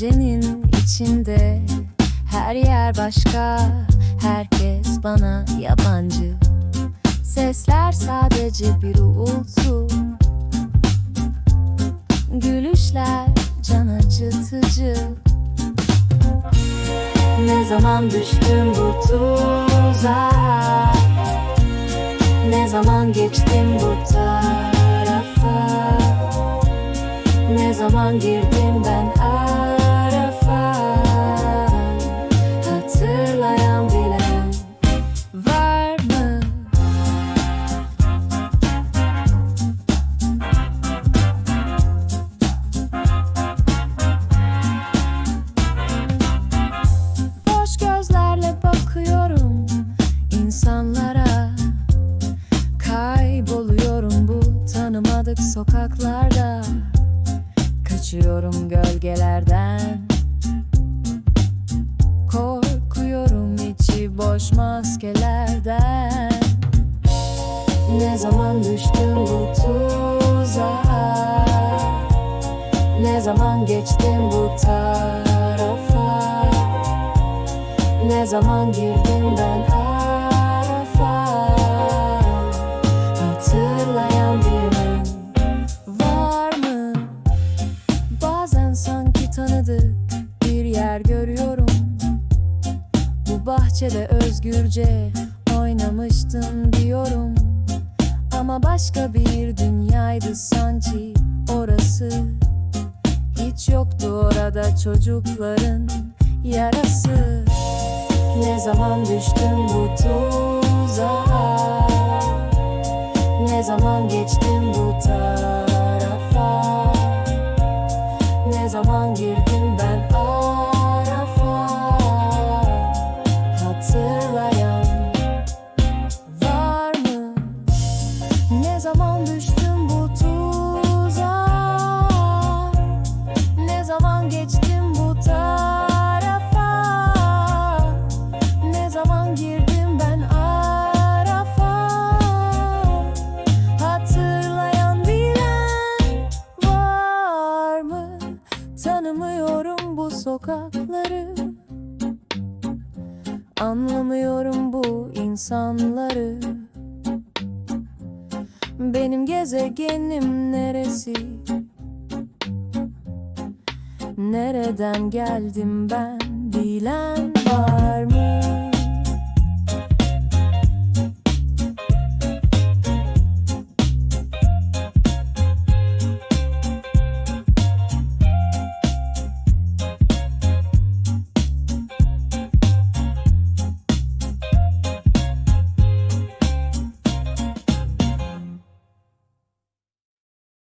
Gecenin içinde. Her yer başka, herkes bana yabancı. Sesler sadece bir uğultu. Gülüşler can acıtıcı. Ne zaman düştüm bu tuzağa Ne zaman geçtim bu tarafa? Ne zaman girdim ben Kaçıyorum gölgelerden. Korkuyorum içi boş maskelerden. Ne zaman düştüm bu tuzağa? Ne zaman geçtim bu tarafa? Ne zaman girdim ben bahçede özgürce oynamıştım diyorum. Ama başka bir dünyaydı sanki orası. Hiç yoktu orada çocukların yarası. Ne zaman düştüm bu tuzağa? Ne zaman geçtim bu tarafa Ne zaman düştüm bu tuzağa Ne zaman geçtim bu tarafa? Ne zaman girdim ben arafa? Hatırlayan bilen var mı? Tanımıyorum bu sokakları. Anlamıyorum bu insanları Benim gezegenim neresi? Nereden geldim ben bilen var